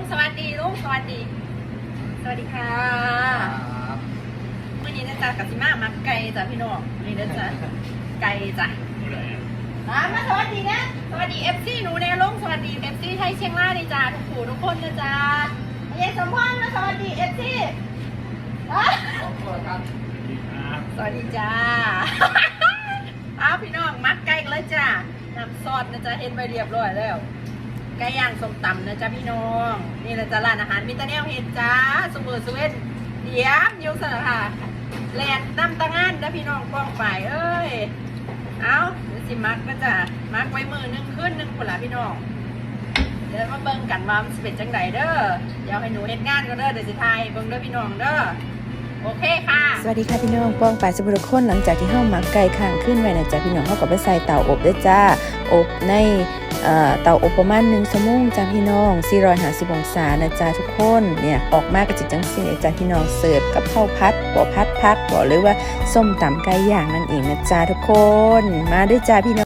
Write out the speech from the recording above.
งสวัสดีลุงสวัสดี สวัสดีค่ะวันนี้นะจ๊ะกับสิมามักไก่จ้ะพี่น้องนี่นะจ๊ะไก่จ้ะมามาสวัสดีนะ สวัสดีเอฟซีหนูแนลุงสวัสดีเอฟซีไทยเชียงรายนี่จ้ะทุกผู้ทุกคนนะจ๊ะยายสมพรมาสวัสดีเอฟซีสวัสดีจ้าอ้าวพี่น้องมักไก่กันเลยจ้ะน้ำซอสนะจ๊ะเห็นไปเรียบร้อยแล้ว ไก่ย่างส้มตำนะจ๊ะพี่น้อง นี่แหละจ้ะร้านอาหารมิตรแนวเห็นจ้าสมือสเวนเดียมยุงสนะค่ะแลนน้ำตะงานนะพี่น้องกล้องไปเอ้ยเอาเดี๋ยวสิมักก็จะมักไว้มือนึงขึ้นนึงคนละพี่น้องเดี๋ยวมาเบิ่งกันว่ามันสิเป็นจังไดเด้อเดี๋ยวให้หนูเฮ็ดงานก็เด้อเดี๋ยวสิทายเบิ่งเด้อพี่น้องเด้อโอเคค่ะ สวัสดีค่ะพี่น้องป้องปลายสุภุคนหลังจากที่เฮาหมักไก่ข้างขึ้นไว้นะจ๊ะพี่น้องเฮาก็ไปใส่เตาอบด้วยจ้า อบใน เอ่อเตาอบประมาณ1ชั่วโมงจ้าพี่น้อง450องศานะจ๊ะทุกคนเนี่ยออกมาก็จิจังสีจ้าพี่น้องเสิร์ฟกับข้าวพัดบ่พัดพักบ่หรือว่าส้มตำไก่ย่างนั่นเองนะจ๊ะทุกคน มาด้วยจ้าพี่น้อง